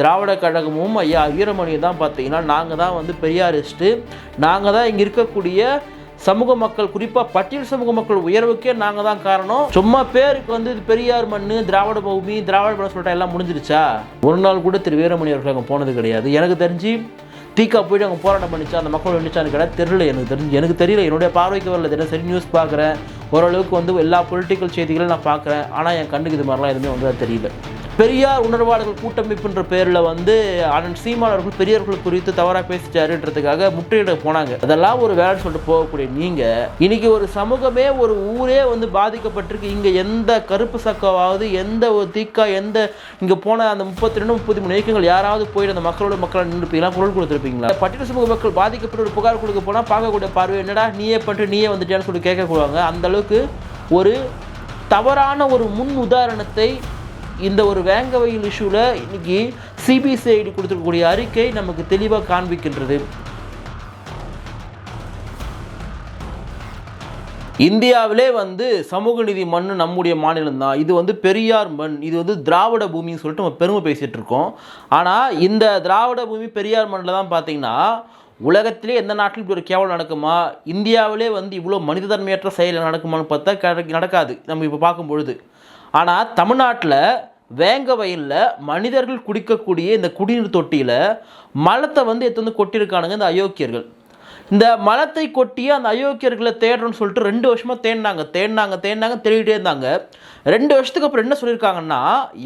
திராவிட கழகமும் ஐயா வீரமணியும் தான் பார்த்தீங்கன்னா நாங்கள் தான் வந்து பெரியாரிஸ்ட்டு நாங்கள் தான் இங்கே இருக்கக்கூடிய சமூக மக்கள் குறிப்பாக பட்டியல் சமூக மக்கள் உயர்வுக்கே நாங்கள் தான் காரணம். சும்மா பேருக்கு வந்து இது பெரியார் மண் திராவிட பூமி திராவிட மண் சொல்லிட்டா எல்லாம் முடிஞ்சிருச்சா? ஒரு நாள் கூட திரு வீரமணி அவர்கள் அங்கே போனது கிடையாது. எனக்கு தெரிஞ்சு தீக்கா போயிட்டு அவங்க போராட்டம் பண்ணிச்சா அந்த மக்கள் நினைச்சான்னு கிடையாது தெரியல எனக்கு தெரிஞ்சு. எனக்கு தெரியல என்னுடைய பார்வைக்கு வரல. தினசரி நியூஸ் பார்க்குறேன். ஓரளவுக்கு வந்து எல்லா பொலிட்டிக்கல் செய்திகளும் நான் பார்க்குறேன். ஆனால் என் கண்ணுக்கு இது மாதிரிலாம் எதுவுமே வந்து தெரியல. பெரியார் உணர்வாளர்கள் கூட்டமைப்புன்ற பேரில் வந்து அண்ணன் சீமானவர்கள் பெரியவர்கள் பெரியார்கள் குறித்து தவறாக பேசிட்டாருன்றதுக்காக முற்றுகையிட போனாங்க. அதெல்லாம் ஒரு வேலை சொல்லிட்டு போகக்கூடிய நீங்கள் இன்னைக்கு ஒரு சமூகமே ஒரு ஊரே வந்து பாதிக்கப்பட்டிருக்கு. இங்கே எந்த கருப்பு சக்காவது எந்த ஒரு தீக்கா எந்த இங்கே போன அந்த முப்பத்தி ரெண்டு முப்பத்தி மூணு இயக்கங்கள் யாராவது போயிட்டு அந்த மக்களோட மக்களை நின்றுப்பீங்களா? குரல் கொடுத்துருப்பீங்களா? பட்டியல் சமூக மக்கள் பாதிக்கப்பட்ட ஒரு புகார் கொடுக்க போனால் பார்க்கக்கூடிய பார்வை என்னடா? நீயே பண்ணிட்டு நீயே வந்துட்டேன்னு சொல்லி கேட்கக்கூடாங்க அந்த அளவுக்கு ஒரு தவறான ஒரு முன் உதாரணத்தை இந்த ஒரு வேங்கவயல் இஷ்யூவில் இன்றைக்கி சிபிசிஐடி கொடுத்துருக்கக்கூடிய அறிக்கை நமக்கு தெளிவாக காண்பிக்கின்றது. இந்தியாவிலே வந்து சமூக நீதி மண் நம்முடைய மாநிலம் தான். இது வந்து பெரியார் மண். இது வந்து திராவிட பூமின்னு சொல்லிட்டு நம்ம பெருமை பேசிகிட்டு இருக்கோம். ஆனால் இந்த திராவிட பூமி பெரியார் மண்ணில் தான் பார்த்தீங்கன்னா உலகத்திலே எந்த நாட்டிலும் இப்படி ஒரு கேவலம் நடக்குமா? இந்தியாவிலே வந்து இவ்வளோ மனித தன்மையற்ற செயல் நடக்குமான்னு பார்த்தா கட- நடக்காது. நம்ம இப்போ பார்க்கும் பொழுது. ஆனால் தமிழ்நாட்டில் வேங்க வயலில் மனிதர்கள் குடிக்கக்கூடிய இந்த குடிநீர் தொட்டியில் மலத்தை வந்து எடுத்து வந்து கொட்டியிருக்கானுங்க இந்த அயோக்கியர்கள். இந்த மலத்தை கொட்டியே அந்த அயோக்கியர்களை தேடுறோன்னு சொல்லிட்டு ரெண்டு வருஷமாக தேடினாங்க தேடினாங்க தேடினாங்க தேடிட்டே இருந்தாங்க. ரெண்டு வருஷத்துக்கு அப்புறம் என்ன சொல்லியிருக்காங்கன்னா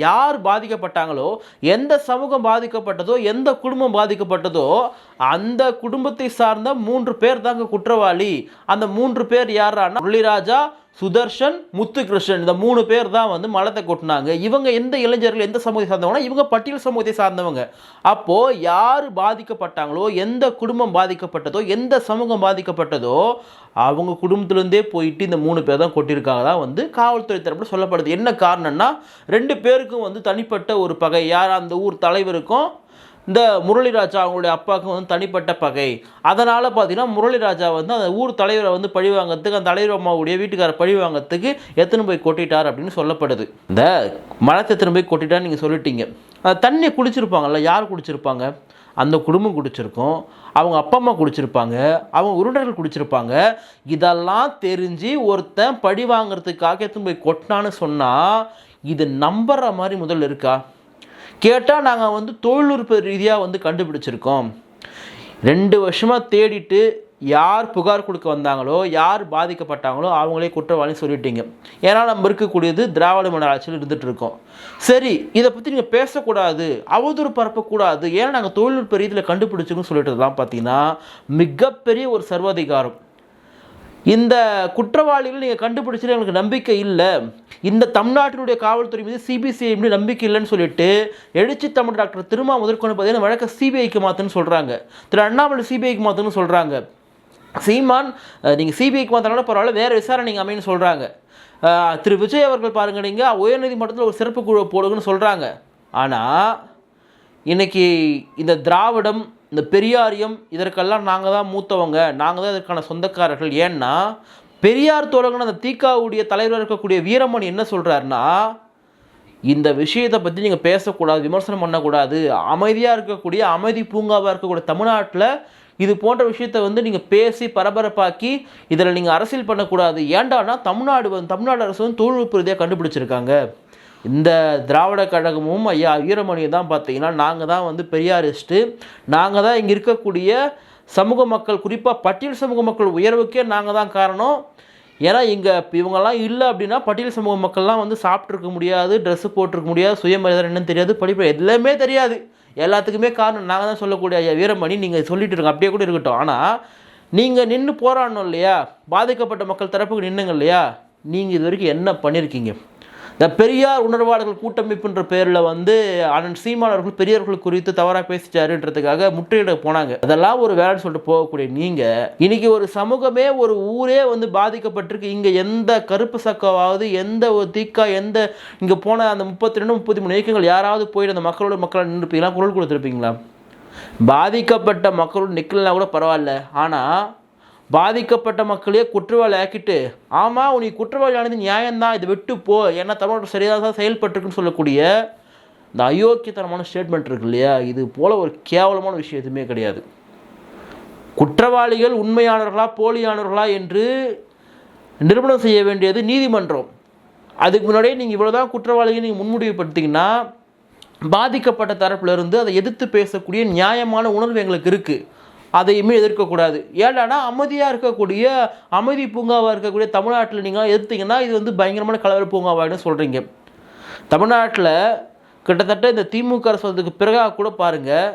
யார் பாதிக்கப்பட்டாங்களோ எந்த சமூகம் பாதிக்கப்பட்டதோ எந்த குடும்பம் பாதிக்கப்பட்டதோ அந்த குடும்பத்தை சார்ந்த மூன்று பேர் தாங்க குற்றவாளி. அந்த மூன்று பேர் யாரான்னா முள்ளிராஜா சுதர்ஷன் முத்துகிருஷ்ணன் இந்த மூணு பேர் தான் வந்து மலத்தை கொட்டினாங்க. இவங்க எந்த இளைஞர்கள் எந்த சமூகத்தை சார்ந்தவங்கன்னா இவங்க பட்டியல் சமூகத்தை சார்ந்தவங்க. அப்போது யார் பாதிக்கப்பட்டாங்களோ எந்த குடும்பம் பாதிக்கப்பட்டதோ எந்த சமூகம் பாதிக்கப்பட்டதோ அவங்க குடும்பத்திலேருந்தே போயிட்டு இந்த மூணு பேர் தான் கொட்டியிருக்காங்க. தான் வந்து காவல்துறை தரப்பில் சொல்லப்படுது. என்ன காரணம்னா ரெண்டு பேருக்கும் வந்து தனிப்பட்ட ஒரு பகை. யார் அந்த ஊர் தலைவருக்கும் இந்த முரளிராஜா அவங்களுடைய அப்பாவுக்கும் வந்து தனிப்பட்ட பகை. அதனால் பார்த்தீங்கன்னா முரளிராஜா வந்து அந்த ஊர் தலைவரை வந்து பழிவாங்கிறதுக்கு அந்த தலைவர் அம்மாவுடைய வீட்டுக்கார பழிவாங்கிறதுக்கு எத்தனை போய் கொட்டிட்டார் அப்படின்னு சொல்லப்படுது. இந்த மலத்தை எத்தனை போய் கொட்டிட்டான்னு நீங்கள் சொல்லிட்டீங்க. தண்ணி தண்ணியை குடிச்சிருப்பாங்கல்ல யார் குடிச்சிருப்பாங்க? அந்த குடும்பம் குடிச்சிருக்கும். அவங்க அப்பா அம்மா குடிச்சிருப்பாங்க. அவங்க உருண்டர்கள் குடிச்சிருப்பாங்க. இதெல்லாம் தெரிஞ்சு ஒருத்தன் பழி வாங்குறதுக்காக எத்தனை போய் கொட்டினான்னு சொன்னால் இது நம்புற மாதிரி முதல்ல இருக்கா? கேட்டால் நாங்கள் வந்து தொழில்நுட்ப ரீதியாக வந்து கண்டுபிடிச்சிருக்கோம். ரெண்டு வருஷமாக தேடிட்டு யார் புகார் கொடுக்க வந்தாங்களோ யார் பாதிக்கப்பட்டாங்களோ அவங்களே குற்றவாளி சொல்லிட்டீங்க. ஏன்னா நம்ம இருக்கக்கூடியது திராவிட மன ஆட்சியில் இருந்துகிட்டு இருக்கோம் சரி இதை பற்றி நீங்கள் பேசக்கூடாது அவதூறு பரப்பக்கூடாது ஏன்னா நாங்கள் தொழில்நுட்ப ரீதியில் கண்டுபிடிச்சிருக்குன்னு சொல்லிட்டு தான் பார்த்தீங்கன்னா மிகப்பெரிய ஒரு சர்வாதிகாரம். இந்த குற்றவாளிகள் நீங்கள் கண்டுபிடிச்சது எங்களுக்கு நம்பிக்கை இல்லை. இந்த தமிழ்நாட்டினுடைய காவல்துறை மீது சிபிசிஐ மீது நம்பிக்கை இல்லைன்னு சொல்லிட்டு எழுச்சி தமிழ் டாக்டர் திருமா முதற்கொண்டு பார்த்தீங்கன்னா வழக்க சிபிஐக்கு மாற்றுன்னு சொல்கிறாங்க திரு அண்ணாமலை சிபிஐக்கு மாற்றுன்னு சொல்கிறாங்க சீமான் நீங்கள் சிபிஐக்கு மாற்றினாலும் பரவாயில்ல வேறு விசாரணை நீங்கள் அமைன்னு சொல்கிறாங்க திரு விஜய் அவர்கள் பாருங்க நீங்கள் உயர்நீதிமன்றத்தில் ஒரு சிறப்பு குழு போடுங்கன்னு சொல்கிறாங்க ஆனால் இன்றைக்கி இந்த திராவிடம் இந்த பெரியாரியம் இதற்கெல்லாம் நாங்கள் தான் மூத்தவங்க நாங்கள் தான் இதற்கான சொந்தக்காரர்கள். ஏன்னா பெரியார் தொடங்கின அந்த தீக்காவுடைய தலைவராக இருக்கக்கூடிய வீரமணி என்ன சொல்கிறாருன்னா இந்த விஷயத்தை பற்றி நீங்கள் பேசக்கூடாது விமர்சனம் பண்ணக்கூடாது. அமைதியாக இருக்கக்கூடிய அமைதி பூங்காவாக இருக்கக்கூடிய தமிழ்நாட்டில் இது போன்ற விஷயத்தை வந்து நீங்கள் பேசி பரபரப்பாக்கி இதில் நீங்கள் அரசியல் பண்ணக்கூடாது. ஏண்டானா தமிழ்நாடு வந்து தமிழ்நாடு அரசு வந்து தொழில்நுட்ப ரீதியாக கண்டுபிடிச்சிருக்காங்க. இந்த திராவிட கழகமும் ஐயா வீரமணியும் தான் பார்த்தீங்கன்னா நாங்கள் தான் வந்து பெரியாரிஸ்ட்டு. நாங்கள் தான் இங்கே இருக்கக்கூடிய சமூக மக்கள் குறிப்பாக பட்டியல் சமூக மக்கள் உயர்வுக்கே நாங்கள் தான் காரணம். ஏன்னா இங்கே இவங்கெல்லாம் இல்லை அப்படின்னா பட்டியல் சமூக மக்கள்லாம் வந்து சாப்பிட்ருக்க முடியாது ட்ரெஸ்ஸு போட்டிருக்க முடியாது சுயமரியாதை என்னன்னு தெரியாது படிப்பு எல்லாமே தெரியாது. எல்லாத்துக்குமே காரணம். நாங்கள் தான் சொல்லக்கூடிய ஐயா வீரமணி நீங்கள் சொல்லிட்டு இருங்க. அப்படியே கூட இருக்கட்டும். ஆனால் நீங்கள் நின்று போராடணும் இல்லையா? பாதிக்கப்பட்ட மக்கள் தரப்புக்கு நின்னுங்க இல்லையா? நீங்கள் இது வரைக்கும் என்ன பண்ணியிருக்கீங்க இந்த பெரியார் உணர்வாளர்கள் கூட்டமைப்புன்ற பேரில் வந்து அண்ணன் சீமான் அவர்கள் பெரியார்கள் குறித்து தவறாக பேசிச்சாருன்றதுக்காக முற்றுகையிட போனாங்க. அதெல்லாம் ஒரு வேலைன்னு சொல்லிட்டு போகக்கூடிய நீங்கள் இன்னைக்கு ஒரு சமூகமே ஒரு ஊரே வந்து பாதிக்கப்பட்டிருக்கு. இங்கே எந்த கருப்பு சக்காவது எந்த ஒரு தீக்கா எந்த இங்கே போன அந்த முப்பத்தி ரெண்டு முப்பத்தி மூணு இயக்கங்கள் யாராவது போயிட்டு அந்த மக்களோட மக்களை நின்றுப்பீங்களா? குரல் கொடுத்துருப்பீங்களா? பாதிக்கப்பட்ட மக்களோட நிற்கலனா கூட பரவாயில்ல. ஆனால் பாதிக்கப்பட்ட மக்களையே குற்றவாளி ஆக்கிட்டு ஆமாம் உனக்கு குற்றவாளி ஆனது நியாயம்தான் இதை விட்டு போ ஏன்னா தமிழ்நாடு சரியாக தான் செயல்பட்டுருக்குன்னு சொல்லக்கூடிய இந்த அயோக்கியத்தனமான ஸ்டேட்மெண்ட் இருக்கு இல்லையா? இது போல் ஒரு கேவலமான விஷயம் எதுவுமே கிடையாது. குற்றவாளிகள் உண்மையானவர்களா போலியானவர்களா என்று நிரூபணம் செய்ய வேண்டியது நீதிமன்றம். அதுக்கு முன்னாடியே நீங்கள் இவ்வளோதான் குற்றவாளிகள் நீங்கள் முன்முடிவுப்படுத்திங்கன்னா பாதிக்கப்பட்ட தரப்புலருந்து அதை எதிர்த்து பேசக்கூடிய நியாயமான உணர்வு எங்களுக்கு இருக்குது அதையுமே எதிர்க்கக்கூடாது. ஏன்னா அமைதியாக இருக்கக்கூடிய அமைதி பூங்காவாக இருக்கக்கூடிய தமிழ்நாட்டில் நீங்கள் எதிர்த்தீங்கன்னா இது வந்து பயங்கரமான கலவர பூங்காவாகனு சொல்கிறீங்க தமிழ்நாட்டில் கிட்டத்தட்ட இந்த திமுக அரசு வந்ததுக்கு பிறகாக கூட பாருங்கள்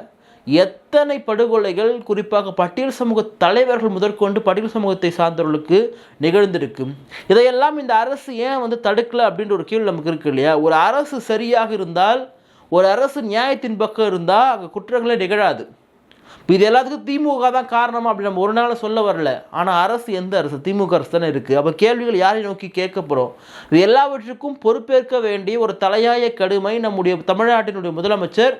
எத்தனை படுகொலைகள் குறிப்பாக பட்டியல் சமூக தலைவர்கள் முதற்கொண்டு பட்டியல் சமூகத்தை சார்ந்தவர்களுக்கு நிகழ்ந்திருக்கு. இதையெல்லாம் இந்த அரசு ஏன் வந்து தடுக்கல அப்படின்ற ஒரு கேள்வி நமக்கு இருக்கு இல்லையா? ஒரு அரசு சரியாக இருந்தால் ஒரு அரசு நியாயத்தின் பக்கம் இருந்தால் அங்கே குற்றங்களே நிகழாது. இப்போ இது எல்லாத்துக்கும் திமுக தான் காரணமா அப்படி நம்ம ஒரு நாள் சொல்ல வரல. ஆனால் அரசு எந்த அரசு? திமுக அரசு தானே இருக்குது அப்போ கேள்விகள் யாரை நோக்கி கேட்க போகிறோம் இது எல்லாவற்றுக்கும் பொறுப்பேற்க வேண்டிய ஒரு தலையாய கடுமை நம்முடைய தமிழ்நாட்டினுடைய முதலமைச்சர்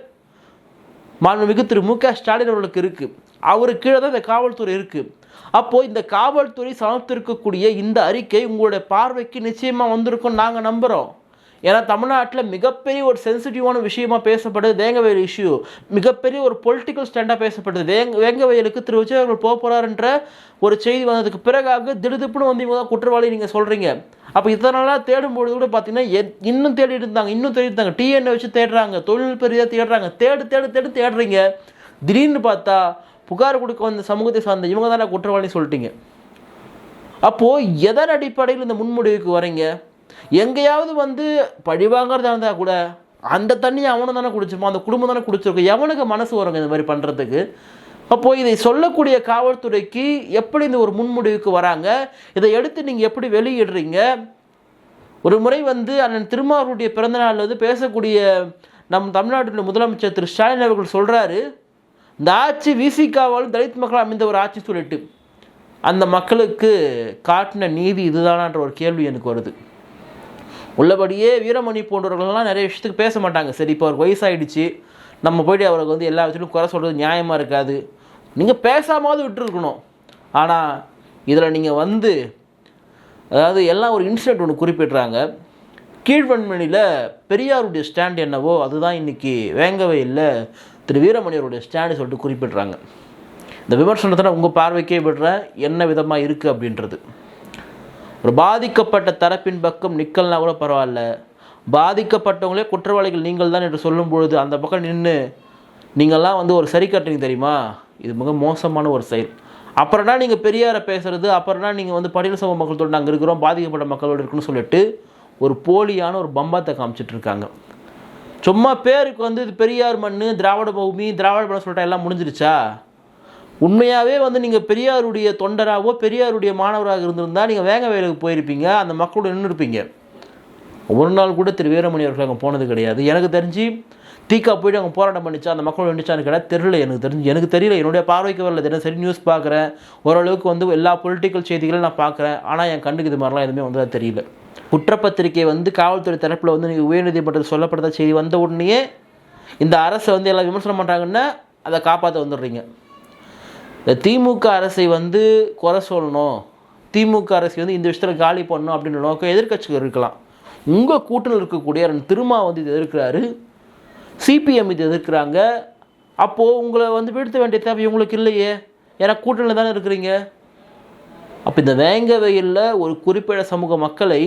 மாண்புமிகு திரு மு க ஸ்டாலின் அவர்களுக்கு இருக்குது அவரு கீழே தான் இந்த காவல்துறை இருக்குது அப்போது இந்த காவல்துறை சமர்த்திருக்கக்கூடிய இந்த அறிக்கை உங்களுடைய பார்வைக்கு நிச்சயமாக வந்திருக்கும் நாங்கள் நம்புகிறோம் ஏன்னா தமிழ்நாட்டில் மிகப்பெரிய ஒரு சென்சிட்டிவான விஷயமா பேசப்படுது வேங்கவயல் இஷ்யூ மிகப்பெரிய ஒரு பொலிட்டிக்கல் ஸ்டாண்டாக பேசப்படுது. வேங்க வேங்கவயலுக்கு திரு விஜய் அவர்கள் போக போகிறாருன்ற ஒரு செய்தி வந்ததுக்கு பிறகாக திடுதிப்புன்னு வந்து இவங்க தான் குற்றவாளி நீங்கள் சொல்கிறீங்க அப்போ இதனால தேடும்பொழுது கூட பார்த்தீங்கன்னா எத்- இன்னும் தேடிட்டு இருந்தாங்க இன்னும் தேடிட்டு இருந்தாங்க. டிஎன்ஏ வச்சு தேடுறாங்க தொழில்நுட்ப ரீதியாக தேடுறாங்க. தேடு தேடு தேடு தேடுறீங்க. திடீர்னு பார்த்தா புகார் கொடுக்க வந்த சமூகத்தை சார்ந்த இவங்க தானே குற்றவாளி சொல்லிட்டீங்க. அப்போது எதன் அடிப்படையில் இந்த முன்முடிவுக்கு வரீங்க? எங்கேயாவது வந்து பழிவாங்கிறதா இருந்தால் கூட அந்த தண்ணியை அவனும் தானே குடிச்சிருப்பான் அந்த குடும்பம் தானே குடிச்சிருக்கும். எவனுக்கு மனசு வருங்க இந்த மாதிரி பண்ணுறதுக்கு அப்போது இதை சொல்லக்கூடிய காவல்துறைக்கு எப்படி இந்த ஒரு முன்முடிவுக்கு வராங்க? இதை எடுத்து நீங்கள் எப்படி வெளியிடுறீங்க? ஒரு முறை வந்து அண்ணன் திருமாவூருடைய பிறந்தநாளில் வந்து பேசக்கூடிய நம் தமிழ்நாட்டுடைய முதலமைச்சர் திரு. ஸ்டாலின் அவர்கள் சொல்கிறாரு இந்த ஆட்சி விசிகாவாலும் தலித் மக்கள் அமைந்த ஒரு ஆட்சி சொல்லிட்டு. அந்த மக்களுக்கு காட்டின நீதி இதுதானான்ற ஒரு கேள்வி எனக்கு வருது. உள்ளபடியே வீரமணி போன்றவர்கள்லாம் நிறைய விஷயத்துக்கு பேச மாட்டாங்க. சரி இப்போ அவருக்கு வயசாயிடுச்சு. நம்ம போயிட்டு அவருக்கு வந்து எல்லா விஷயத்திலும் குறை சொல்கிறது நியாயமாக இருக்காது. நீங்கள் பேசாமாவது விட்டுருக்கணும். ஆனால் இதில் நீங்கள் வந்து அதாவது எல்லாம் ஒரு இன்சிடென்ட் ஒன்று குறிப்பிடுறாங்க. கீழ்வன்மணியில் பெரியாருடைய ஸ்டாண்ட் என்னவோ அதுதான் இன்றைக்கி வேங்கவே இல்லை திரு வீரமணி அவருடைய ஸ்டாண்டு சொல்லிட்டு குறிப்பிடுறாங்க. இந்த விமர்சனத்தில் உங்கள் பார்வைக்கே விடுறேன். என்ன விதமாக இருக்குது அப்படின்றது. ஒரு பாதிக்கப்பட்ட தரப்பின் பக்கம் நிற்கலனா கூட பரவாயில்ல. பாதிக்கப்பட்டவங்களே குற்றவாளிகள் நீங்கள் தான் என்று சொல்லும் பொழுது அந்த பக்கம் நின்று நீங்கள்லாம் வந்து ஒரு சரி கட்டுறீங்க தெரியுமா? இது மிக மோசமான ஒரு செயல். அப்புறம்னா நீங்கள் பெரியாரை பேசுறது அப்புறம்னா நீங்கள் வந்து பட்டியல் சமூக மக்களோடு நாங்கள் இருக்கிறோம் பாதிக்கப்பட்ட மக்களோடு இருக்குன்னு சொல்லிட்டு ஒரு போலியான ஒரு பம்பாத்தை காமிச்சிட்டு இருக்காங்க. சும்மா பேருக்கு வந்து இது பெரியார் மண் திராவிட பூமி திராவிட படம் சொல்லிட்டா எல்லாம் முடிஞ்சிருச்சா? உண்மையாகவே வந்து நீங்கள் பெரியாருடைய தொண்டராகவோ பெரியாருடைய மாணவராக இருந்திருந்தால் நீங்கள் வேங்க வேலைக்கு போயிருப்பீங்க அந்த மக்களோட நின்று இருப்பீங்க ஒரு நாள் கூட திரு வீரமணி அவர்கள் அங்கே போனது கிடையாது. எனக்கு தெரிஞ்சு தீக்கா போயிட்டு அங்கே போராட்டம் பண்ணிச்சா அந்த மக்கள் நின்றுச்சான்னு கிடையாது தெரியல எனக்கு தெரிஞ்சு. எனக்கு தெரியல என்னுடைய பார்வைக்கு வரல. தினசரி நியூஸ் பார்க்குறேன். ஓரளவுக்கு வந்து எல்லா பொலிட்டிக்கல் செய்திகளும் நான் பார்க்குறேன். ஆனால் என் கண்ணுக்கு இது மாதிரிலாம் எதுவுமே வந்ததா தெரியல. குற்றப்பத்திரிகை வந்து காவல்துறை தரப்பில் வந்து நீங்கள் உயர்நீதிமன்றத்தில் சொல்லப்பட்ட செய்தி வந்த உடனேயே இந்த அரசை வந்து எல்லாம் விமர்சனம் பண்ணுறாங்கன்னா அதை காப்பாற்ற வந்துடுறீங்க. இந்த திமுக அரசை வந்து குறை சொல்லணும். திமுக அரசை வந்து இந்த விஷயத்தில் காலி பண்ணணும் அப்படின்ற நோக்கம் எதிர்க்கட்சிகள் இருக்கலாம். உங்கள் கூட்டணியில் இருக்கக்கூடிய அண்ணன் திருமா வந்து இது எதிர்க்கிறாரு. சிபிஎம் இது எதிர்க்கிறாங்க. அப்போது உங்களை வந்து வீழ்த்த வேண்டிய தேவை உங்களுக்கு இல்லையே. ஏன்னா கூட்டணியில் தானே இருக்கிறீங்க. அப்போ இந்த வேங்க வெயிலில் ஒரு குறிப்பிட்ட சமூக மக்களை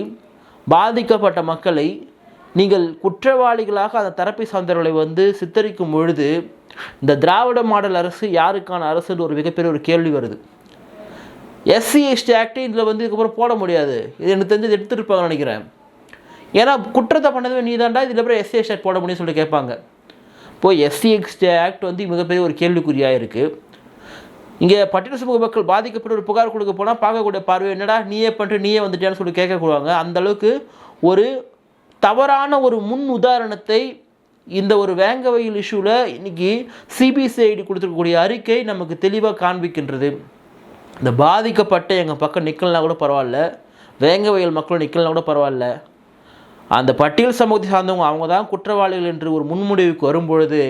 பாதிக்கப்பட்ட மக்களை நீங்கள் குற்றவாளிகளாக அந்த தரப்பை சார்ந்தவர்களை வந்து சித்தரிக்கும் பொழுது இந்த திராவிட மாடல் அரசு யாருக்கான அரசுன்ற ஒரு மிகப்பெரிய ஒரு கேள்வி வருது. எஸ்சி எஸ்டி ஆக்ட் இதில் வந்து இதுக்கப்புறம் போட முடியாது. இது எனக்கு தெரிஞ்சு எடுத்துருப்பாங்கன்னு நினைக்கிறேன். ஏன்னா குற்றத்தை பண்ணதுமே நீ தாண்டா இதில் அப்புறம் எஸ்சி எஸ்டி ஆக்ட் போட முடியும்னு சொல்லிட்டு கேட்பாங்க. இப்போ எஸ்சி எஸ்டி ஆக்ட் வந்து மிகப்பெரிய ஒரு கேள்விக்குறியாக இருக்குது இங்கே பட்டியல் சமூக மக்கள் பாதிக்கப்பட்ட ஒரு புகார் கொடுக்க போனால் பார்க்கக்கூடிய பார்வை என்னடா நீயே பண்ணிட்டு நீயே வந்துட்டியான்னு சொல்லி கேட்கக்கூடாங்க அந்தளவுக்கு ஒரு தவறான ஒரு முன் உதாரணத்தை இந்த ஒரு வேங்கவையில் இஷ்யூவில் இன்றைக்கி சிபிசிஐடி கொடுத்துருக்கக்கூடிய அறிக்கை நமக்கு தெளிவாக காண்பிக்கின்றது. இந்த பாதிக்கப்பட்ட எங்கள் பக்கம் நிற்கலனா கூட பரவாயில்ல. வேங்கவயல் மக்கள் நிற்கலனா கூட பரவாயில்ல. அந்த பட்டியல் சமூகத்தை சார்ந்தவங்க அவங்க தான் குற்றவாளிகள் என்று ஒரு முன்முடிவுக்கு வரும்பொழுது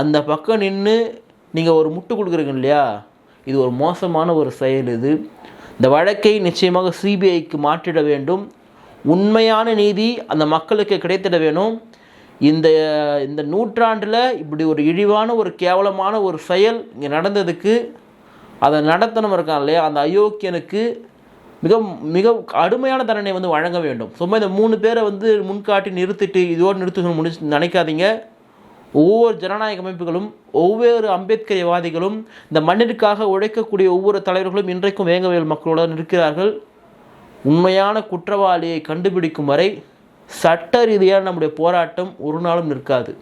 அந்த பக்கம் நின்று நீங்கள் ஒரு முட்டு கொடுக்குறீங்க இல்லையா? இது ஒரு மோசமான ஒரு செயல் இது. இந்த வழக்கை நிச்சயமாக சிபிஐக்கு மாற்றிட வேண்டும். உண்மையான நீதி அந்த மக்களுக்கு கிடைத்திட வேணும். இந்த இந்த நூற்றாண்டில் இப்படி ஒரு இழிவான ஒரு கேவலமான ஒரு செயல் இங்கே நடந்ததுக்கு அதை நடத்தணும் இருக்கான் இல்லையா? அந்த அயோக்கியனுக்கு மிக மிக கடுமையான தண்டனை வந்து வழங்க வேண்டும். சும்மா இந்த மூணு பேரை வந்து முன்காட்டி நிறுத்திட்டு இதோடு நிறுத்துகள் முடிச்சு நினைக்காதீங்க. ஒவ்வொரு ஜனநாயக அமைப்புகளும் ஒவ்வொரு அம்பேத்கரியவாதிகளும் இந்த மண்ணிற்காக உழைக்கக்கூடிய ஒவ்வொரு தலைவர்களும் இன்றைக்கும் வேங்கவியல் மக்களுடன் இருக்கிறார்கள் உண்மையான குற்றவாளியை கண்டுபிடிக்கும் வரை சட்ட ரீதியாக நம்முடைய போராட்டம் ஒரு நாளும் நிற்காது.